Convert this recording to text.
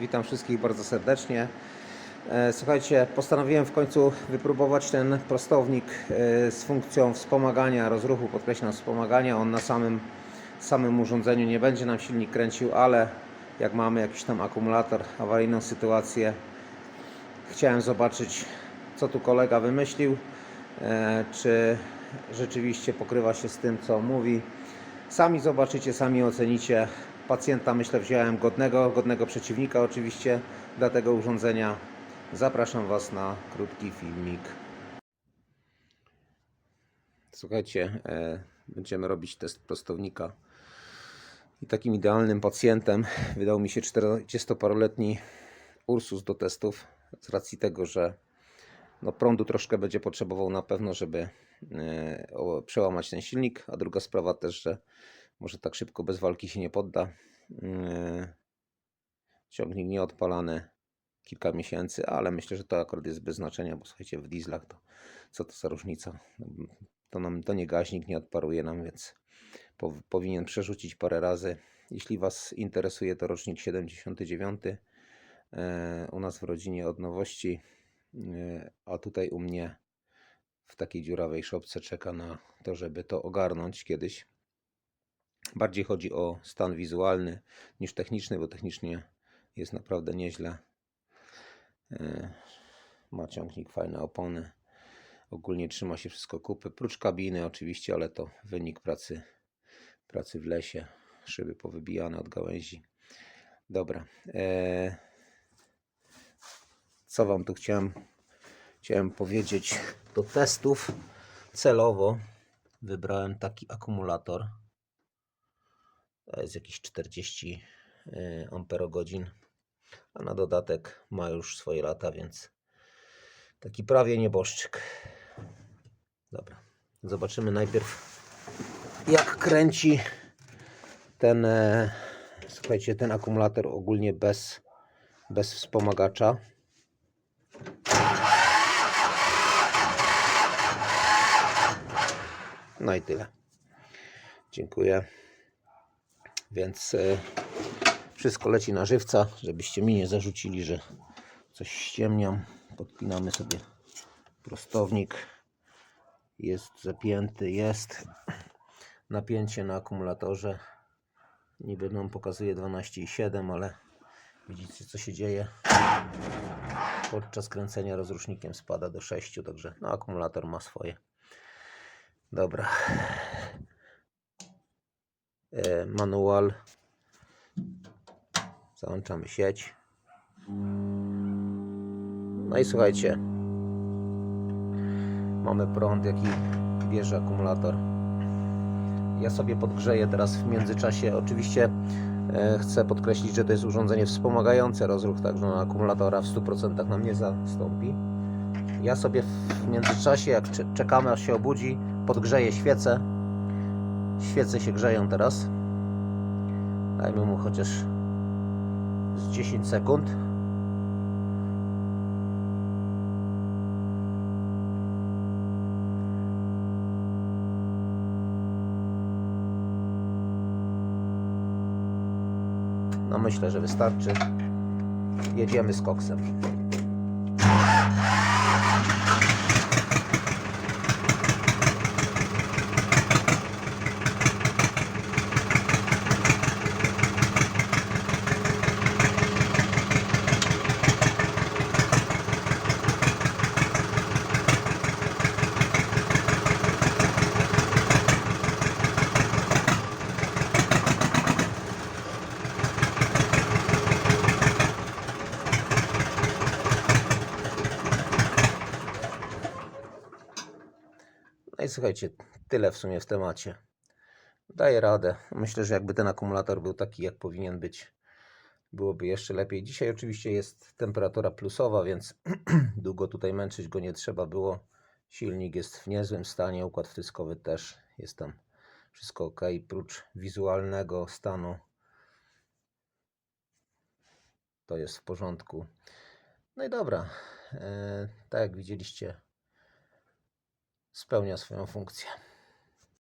Witam wszystkich bardzo serdecznie. E, Słuchajcie, postanowiłem w końcu wypróbować ten prostownik e, z funkcją wspomagania rozruchu, podkreślam wspomagania. On na samym, samym urządzeniu nie będzie nam silnik kręcił, ale jak mamy jakiś tam akumulator, awaryjną sytuację, chciałem zobaczyć, co tu kolega wymyślił, e, czy rzeczywiście pokrywa się z tym, co mówi. Sami zobaczycie, sami ocenicie. Pacjenta myślę wziąłem godnego, godnego przeciwnika oczywiście dla tego urządzenia. Zapraszam Was na krótki filmik. Słuchajcie, e, będziemy robić test prostownika. I takim idealnym pacjentem wydał mi się 40-paroletni Ursus do testów z racji tego, że no prądu troszkę będzie potrzebował na pewno, żeby e, przełamać ten silnik, a druga sprawa też, że może tak szybko bez walki się nie podda. E, Ciągnik nieodpalany kilka miesięcy, ale myślę, że to akurat jest bez znaczenia, bo słuchajcie, w dieslach to co to za różnica? To, nam, to nie gaźnik, nie odparuje nam, więc po, powinien przerzucić parę razy. Jeśli Was interesuje, to rocznik 79. E, u nas w rodzinie od nowości, e, a tutaj u mnie w takiej dziurawej szopce czeka na to, żeby to ogarnąć kiedyś. Bardziej chodzi o stan wizualny niż techniczny, bo technicznie jest naprawdę nieźle. E, Ma ciągnik, fajne opony. Ogólnie trzyma się wszystko kupy, prócz kabiny oczywiście, ale to wynik pracy, pracy w lesie. Szyby powybijane od gałęzi. Dobra. E, co Wam tu chciałem, chciałem powiedzieć? Do testów celowo wybrałem taki akumulator. To jest jakieś 40 y, amperogodzin, a na dodatek ma już swoje lata, więc taki prawie nieboszczyk. Dobra, zobaczymy najpierw jak kręci ten, e, słuchajcie, ten akumulator ogólnie bez, bez wspomagacza. No i tyle. Dziękuję. Więc e, wszystko leci na żywca, żebyście mi nie zarzucili, że coś ściemniam. Podpinamy sobie prostownik. Jest zapięty, jest napięcie na akumulatorze. Niby nam pokazuje 12,7, ale widzicie co się dzieje. Podczas kręcenia rozrusznikiem spada do 6, także no, akumulator ma swoje. Dobra. E, manual. Załączamy sieć. No i słuchajcie. Mamy prąd, jaki bierze akumulator. Ja sobie podgrzeję teraz w międzyczasie. Oczywiście e, chcę podkreślić, że to jest urządzenie wspomagające rozruch, także na akumulatora w 100% nam nie zastąpi. Ja sobie w międzyczasie, jak cze- czekamy aż się obudzi, podgrzeję świecę. Świece się grzeją teraz. Dajmy mu chociaż z 10 sekund. No myślę, że wystarczy. Jedziemy z koksem. I słuchajcie, tyle w sumie w temacie. Daję radę. Myślę, że jakby ten akumulator był taki, jak powinien być, byłoby jeszcze lepiej. Dzisiaj oczywiście jest temperatura plusowa, więc długo tutaj męczyć go nie trzeba było. Silnik jest w niezłym stanie, układ wtyskowy też jest tam wszystko ok, prócz wizualnego stanu. To jest w porządku. No i dobra, e, tak jak widzieliście, spełnia swoją funkcję.